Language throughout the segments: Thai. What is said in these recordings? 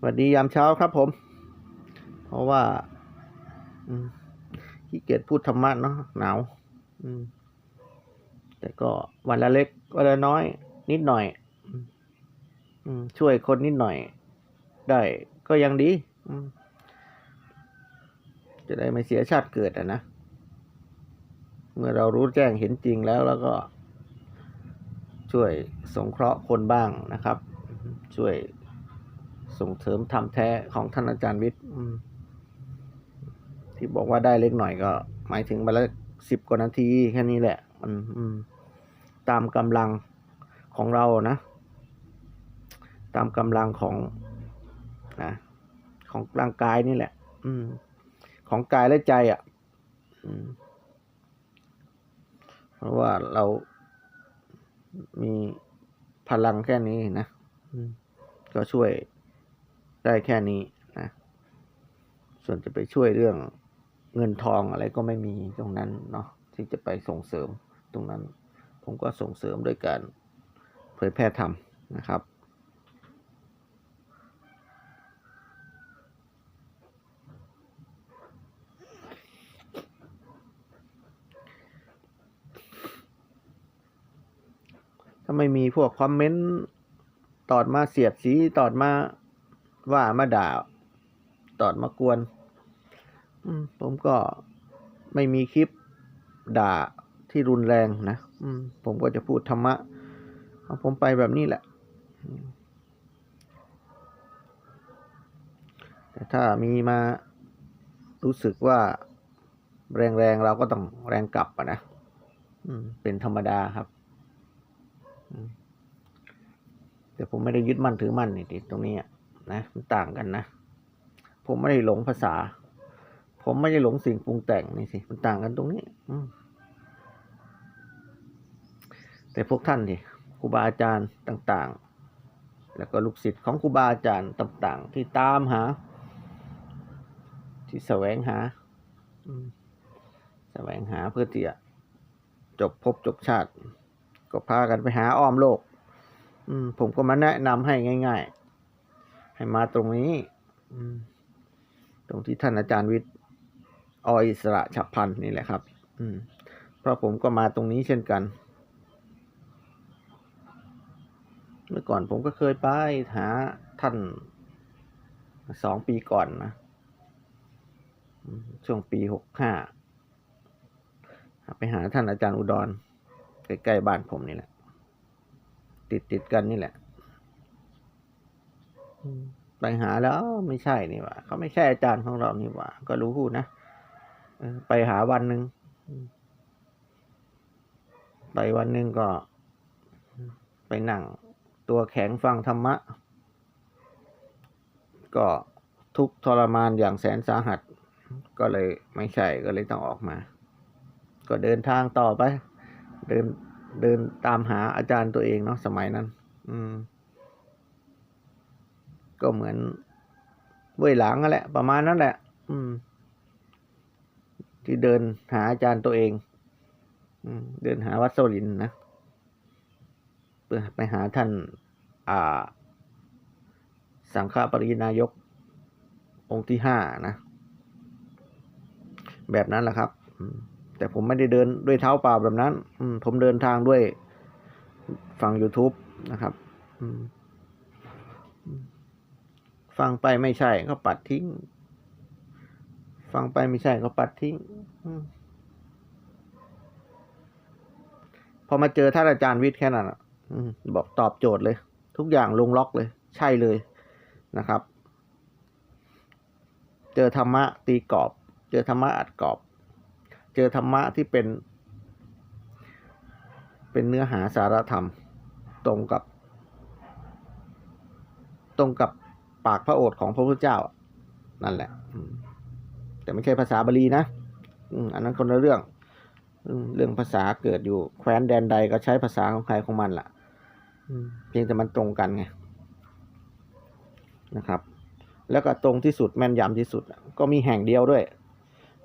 สวัสดียามเช้าครับผม เพราะว่าขี้เกียจพูดธรรมะเนาะหนาวแต่ก็วันละเล็ก วันละน้อย นิดหน่อยอช่วยคนนิดหน่อย ได้ก็ยังดีจะได้ไม่เสียชาติเกิดอะนะ เมื่อเรารู้แจ้งเห็นจริงแล้วแล้วก็ ช่วยสงเคราะห์คนบ้างนะครับ ช่วย ส่งเสริมธรรมแท้ของท่านอาจารย์วิทย์ที่บอกว่าได้เล็กหน่อยก็ หมายถึงมาละสิบกว่านาทีแค่นี้แหละ มันตามกำลังของเรานะ ตามกำลังของนะของร่างกายนี่แหละ อืม ของกายและใจอะเพราะว่าเรามีพลังแค่นี้นะก็ช่วย ได้แค่นี้นะส่วนจะไปช่วยเรื่องเงินทองอะไรก็ไม่มีตรงนั้นเนาะที่จะไปส่งเสริมตรงนั้น ผมก็ส่งเสริมด้วยการเผยแพร่ธรรมนะครับถ้าไม่มีพวกคอมเมนต์ตอดมาเสียดสีตอดมา ว่ามาด่าตอดมากวนผมก็ไม่มีคลิปด่าที่รุนแรงนะผมก็จะพูดธรรมะของผมไปแบบนี้แหละแต่ถ้ามีมารู้สึกว่าแรงๆเราก็ต้องแรงกลับะนะเป็นธรรมดาครับแต่ผมไม่ได้ยึดมั่นถือมั่นนี่ติดตรงนี้อะ นะมันต่างกันนะ ผมไม่ได้หลงภาษา ผมไม่ได้หลงสิ่งปรุงแต่งนี่สิมันต่างกันตรงนี้ อืแต่พวกท่านดิครูบาอาจารย์ต่าง ๆ แล้วก็ลูกศิษย์ของครูบาอาจารย์ต่าง ๆ ที่ตามหา ที่แสวงหาแสวงหาเพื่อที่จะจบภพจบชาติ ก็พากันไปหาอ้อมโลก อืผมก็มาแนะนำให้ง่าย ๆ ให้มาตรงนี้อืมตรงที่ท่านอาจารย์วิทย์ออิสระฉับพลันนี่แหละครับ อืม เพราะผมก็มาตรงนี้เช่นกัน เมื่อก่อนผมก็เคยไปหาท่านสองปีก่อนนะอืมช่วงปีหกห้าไปหาท่านอาจารย์อุดรใกล้ๆบ้านผมนี่แหละ ติดติดๆกันนี่แหละอืม ไปหาแล้วไม่ใช่นี่หว่าเขาไม่ใช่อาจารย์ของเรานี่หว่า ก็รู้นะไปหาวันหนึ่งไปวันหนึ่งก็ ไปนั่ง ตัวแข็งฟังธรรมะ ก็ทุกทรมานอย่างแสนสาหัส ก็เลยไม่ใช่ก็เลยต้องออกมา ก็เดินทางต่อไป เดินเดินตามหาอาจารย์ตัวเองเนาะสมัยนั้น อืม ก็เหมือนเว้ยหลังนั่นแหละ ประมาณนั้นแหละ อืม ที่เดินหาอาจารย์ตัวเอง อืม เดินหาวัดโซลินนะเพื่อไปหาท่าน อ่า สังฆปรินายก องค์ที่ห้านะ แบบนั้นแหละครับแต่ผมไม่ได้เดินด้วยเท้าเปล่าแบบนั้น ผมเดินทางด้วยฟัง YouTube นะครับ อืม ฟังไปไม่ใช่ก็ปัดทิ้ง ฟังไปไม่ใช่ก็ปัดทิ้งพอมาเจอท่านอาจารย์วิทย์แค่นั้นอะบอกตอบโจทย์เลย ทุกอย่างลงล็อกเลย ใช่เลยนะครับ เจอธรรมะตีกรอบ เจอธรรมะอัดกรอบ เจอธรรมะที่เป็น เป็นเนื้อหาสารธรรม ตรงกับ ตรงกับ ปากพระโอษฐ์ของพระพุทธเจ้า นั่นแหละแต่ไม่ใช่ภาษาบาลีนะอันนั้นคนละเรื่องเรื่องภาษาเกิดอยู่แคว้นแดนใดก็ใช้ภาษาของใครของมันล่ะเพียงแต่มันตรงกันไงนะครับ แล้วก็ตรงที่สุดแม่นยำที่สุด ก็มีแห่งเดียวด้วย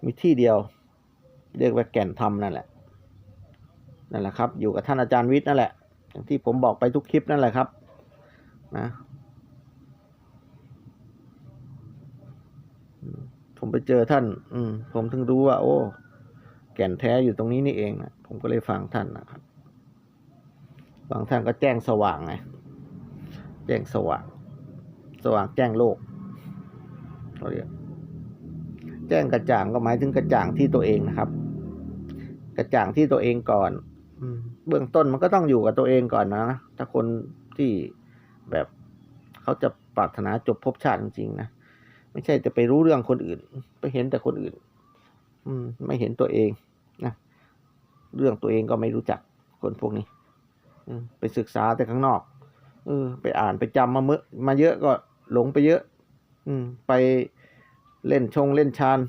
มีที่เดียว เรียกว่าแก่นธรรมนั่นแหละนั่นแหละครับ อยู่กับท่านอาจารย์วิทย์นั่นแหละอย่างที่ผมบอกไปทุกคลิปนั่นแหละครับ นะ ผมไปเจอท่าน อืม ผมถึงรู้ว่า โอ้ แก่นแท้อยู่ตรงนี้นี่เองนะผมก็เลยฟังท่านนะครับฟังท่านก็แจ้งสว่างไงแจ้งสว่าง สว่างแจ้งโลกเขาเรียกแจ้งกระจ่างก็หมายถึงกระจ่างที่ตัวเองนะครับ กระจ่างที่ตัวเองก่อนเบื้องต้นมันก็ต้องอยู่กับตัวเองก่อนนะถ้าคนที่แบบเขาจะปรารถนาจบภพชาติจริงๆนะ ไม่ใช่จะไปรู้เรื่องคนอื่น ไปเห็นแต่คนอื่น อืม ไม่เห็นตัวเองนะเรื่องตัวเองก็ไม่รู้จักคนพวกนี้อืไปศึกษาแต่ข้างนอกเออ ไปอ่านไปจำมาเมื่อมาเยอะก็หลงไปเยอะ อืม ไปเล่นชงเล่นชาน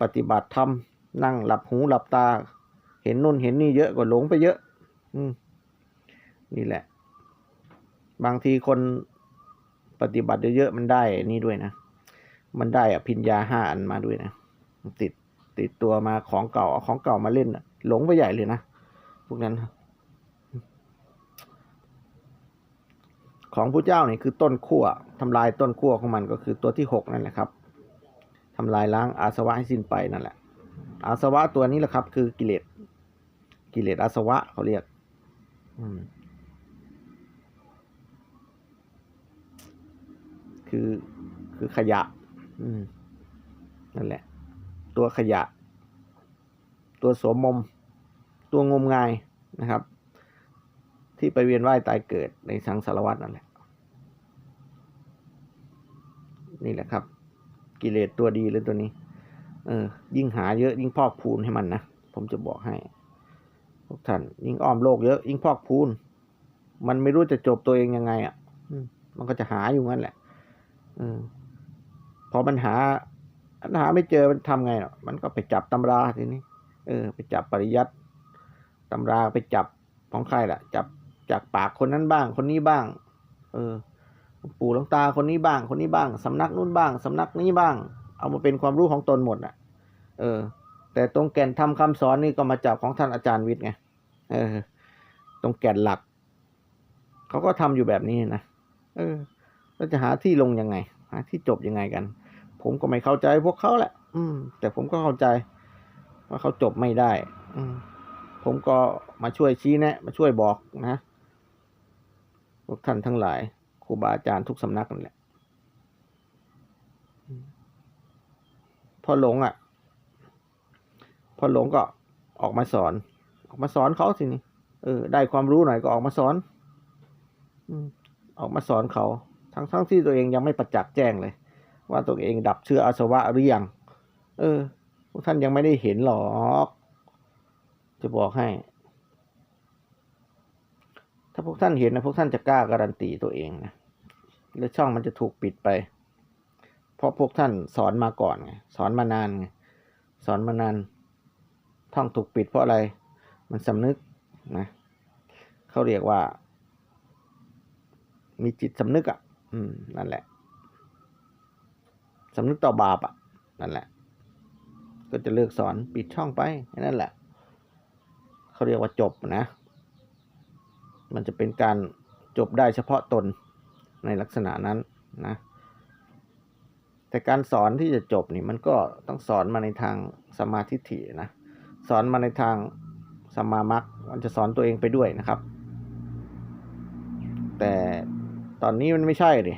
ปฏิบัติธรรมนั่งหลับหูหลับตา เห็นนู่นเห็นนี่เยอะก็หลงไปเยอะ อืม นี่แหละ บางทีคนปฏิบัติเยอะๆมันได้นี่ด้วยนะ มันได้อภิญญาห้าอันมาด้วยนะติดติดตัวมาของเก่าเอาของเก่ามาเล่นน่ะหลงไปใหญ่เลยนะพวกนั้น ของพระเจ้านี่คือต้นขั้วทำลายต้นขั้วของมันก็คือตัวที่หกนั่นแหละครับทำลายล้างอาสวะให้สิ้นไปนั่นแหละ อาสวะตัวนี้แหละครับ คือกิเลสกิเลสอาสวะเขาเรียก อืมคือคือขยะ อืม นั่นแหละ ตัวขยะ ตัวโสมม ตัวงมงายนะครับ ที่ไปเวียนว่ายตายเกิดในสังสารวัฏนั่นแหละ นี่แหละครับ กิเลสตัวดีเลยตัวนี้ เออ ยิ่งหาเยอะ ยิ่งพอกพูนให้มันนะ ผมจะบอกให้พวกท่าน ยิ่งอ้อมโลกเยอะยิ่งพอกพูน มันไม่รู้จะจบตัวเองยังไงอะมันก็จะหาอยู่งั้นแหละ อืม อมันหาันหาไม่เจอมันทำไงเนาะมันก็ไปจับตำราทีนี้ เออ ไปจับปริยัติตำราไปจับของใครล่ะ จับจากปากคนนั้นบ้าง คนนี้บ้าง เออ ปู่หลวงตาคนนี้บ้าง คนนี้บ้าง สำนักนู้นบ้าง สำนักนี้บ้าง เอามาเป็นความรู้ของตนหมดอะ เออ แต่ตรงแก่นทำคำสอนนี่ก็มาจับของท่านอาจารย์วิทย์ไง เออ ตรงแก่นหลัก เขาก็ทำอยู่แบบนี้นะ เออ แล้วจะหาที่ลงยังไง หาที่จบยังไงกัน ผมก็ไม่เข้าใจพวกเขาแหละ อืม แต่ผมก็เข้าใจ ว่าเขาจบไม่ได้ อืม ผมก็มาช่วยชี้แนะ มาช่วยบอกนะพวกท่านทั้งหลายครูบาอาจารย์ทุกสำนักนั่นแหละพอหลงอะ พอหลงก็ออกมาสอน ออกมาสอนเขาสินี่เออ ได้ความรู้หน่อยก็ออกมาสอนอืมออกมาสอนเขา ทั้งทั้งที่ตัวเองยังไม่ประจักษ์แจ้งเลย ว่าตัวเองดับเชื้ออาสวะหรือยัง เออ พวกท่านยังไม่ได้เห็นหรอก จะบอกให้ ถ้าพวกท่านเห็นนะพวกท่านจะกล้าการันตีตัวเองนะ แล้วช่องมันจะถูกปิดไป เพราะพวกท่านสอนมาก่อนไง สอนมานานไง สอนมานานท่องถูกปิดเพราะอะไร มันสำนึกนะ เขาเรียกว่า มีจิตสำนึกอะ อืม นั่นแหละ สำนึกต่อบาปอะนั่นแหละ ก็จะเลิกสอนปิดช่องไปนั่นแหละเขาเรียกว่าจบนะ มันจะเป็นการจบได้เฉพาะตนในลักษณะนั้นนะ แต่การสอนที่จะจบนี่มันก็ต้องสอนมาในทางสมาธิฏฐินะสอนมาในทางสมามัคมันจะสอนตัวเองไปด้วยนะครับ แต่ตอนนี้มันไม่ใช่ดิ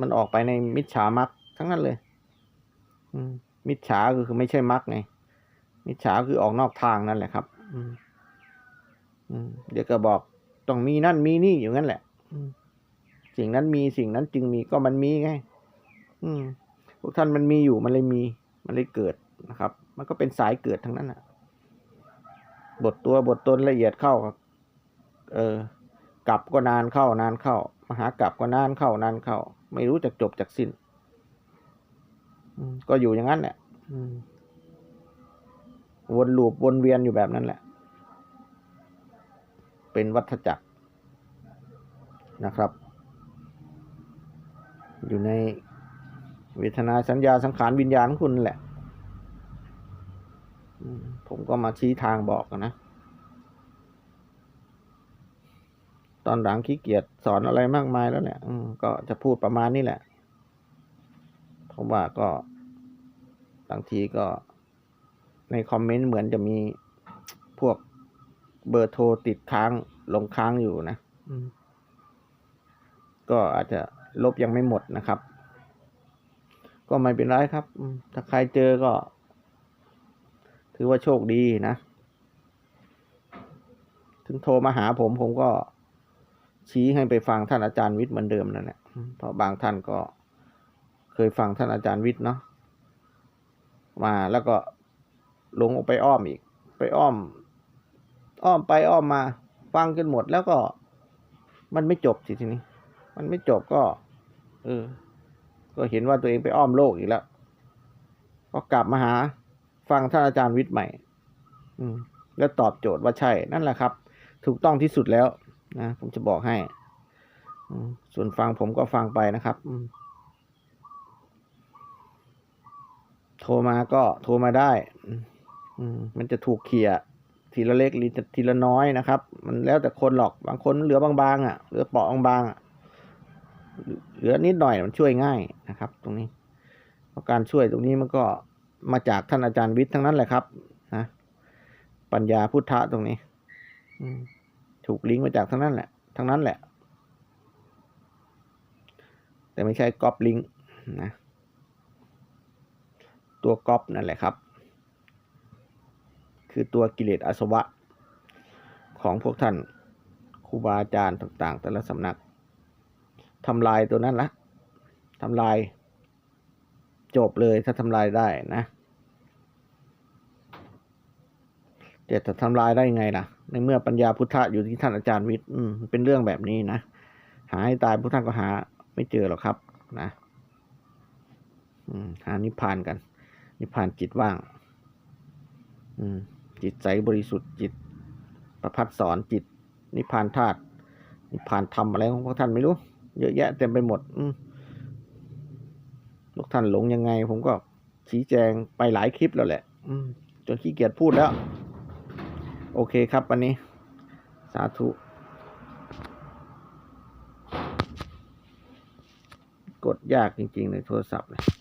มันออกไปในมิจฉามัคทั้งนั้นเลย อืม มิจฉาคือคือไม่ใช่มัคไง มิจฉาคือออกนอกทางนั่นแหละครับ อืมเดี๋ยวก็บอกต้องมีนั่นมีนี่อยู่งั้นแหละสิ่งนั้นมีสิ่งนั้นจึงมีก็มันมีไง อืม พวกท่านมันมีอยู่มันเลยมี มันเลยเกิดนะครับ มันก็เป็นสายเกิดทั้งนั้นอะ บทตัวบทตนละเอียดเข้าครับ เออกลับก็นานเข้านานเข้ามหากลับก็นานเข้านานเข้า ไม่รู้จักจบจากสิ้นก็อยู่อย่างนั้นแหละวนลูปวนเวียนอยู่แบบนั้นแหละ เป็นวัฏจักรนะครับ อยู่ในเวทนาสัญญาสังขารวิญญาณของคุณแหละ ผมก็มาชี้ทางบอกนะ ตอนหลังขี้เกียจสอนอะไรมากมายแล้วแหละอืมก็จะพูดประมาณนี้แหละเพราะว่าก็บางทีก็ในคอมเมนต์เหมือนจะมีพวกเบอร์โทรติดค้างลงค้างอยู่นะอืมก็อาจจะลบยังไม่หมดนะครับ ก็ไม่เป็นไรครับอืมถ้าใครเจอก็ ถือว่าโชคดีนะ ถึงโทรมาหาผมผมก็ ชี้ให้ไปฟังท่านอาจารย์วิทย์เหมือนเดิมนั่นแหละเพราะบางท่านก็เคยฟังท่านอาจารย์วิทย์เนาะมาแล้วก็ลงออกไปอ้อมอีก ไปอ้อม อ้อมไปอ้อมมา ฟังจนหมดแล้วก็ มันไม่จบสิทีนี้ มันไม่จบก็ เออ ก็เห็นว่าตัวเองไปอ้อมโลกอีกแล้ว ก็กลับมาหา ฟังท่านอาจารย์วิทย์ใหม่ อืม แล้วตอบโจทย์ว่าใช่ นั่นแหละครับ ถูกต้องที่สุดแล้ว นะผมจะบอกให้ส่วนฟังผมก็ฟังไปนะครับ โทรมาก็โทรมาได้มันจะถูกเขี่ยทีละเล็กทีละน้อยนะครับ มันแล้วแต่คนหรอกบางคนเหลือบางๆอะเหลือเปาะบางๆอะเหลือนิดหน่อยมันช่วยง่ายนะครับ ตรงนี้เพราะการช่วยตรงนี้มันก็มาจากท่านอาจารย์วิทย์ทั้งนั้นแหละครับนะปัญญาพุทธะตรงนี้ อืม ถูกลิงก์มาจากทั้งนั้นแหละ ทั้งนั้นแหละ แต่ไม่ใช่ก๊อปลิงก์นะ ตัวก๊อปนั่นแหละครับ คือตัวกิเลสอาสวะ ของพวกท่านครูบาอาจารย์ต่างๆ แต่ละสำนักทำลายตัวนั้นละทำลาย จบเลยถ้าทำลายได้นะ แต่จะทำลายได้ไงล่ะ ในเมื่อปัญญาพุทธะอยู่ที่ท่านอาจารย์วิทย์อืมเป็นเรื่องแบบนี้นะ หาให้ตายพวกท่านก็หาไม่เจอหรอกครับ นะอืมหานิพพานกัน นิพพานจิตว่าง อืม จิตใสบริสุทธิ์จิต ประพัดสอนจิต นิพพานธาตุนิพพานธรรมอะไรของพวกท่านไม่รู้ เยอะแยะเต็มไปหมด อืมพวกท่านหลงยังไง ผมก็ชี้แจงไปหลายคลิปแล้วแหละ อืมจนขี้เกียจพูดแล้ว โอเคครับวันนี้ สาธุ กดยากจริง ๆ ในโทรศัพท์เลย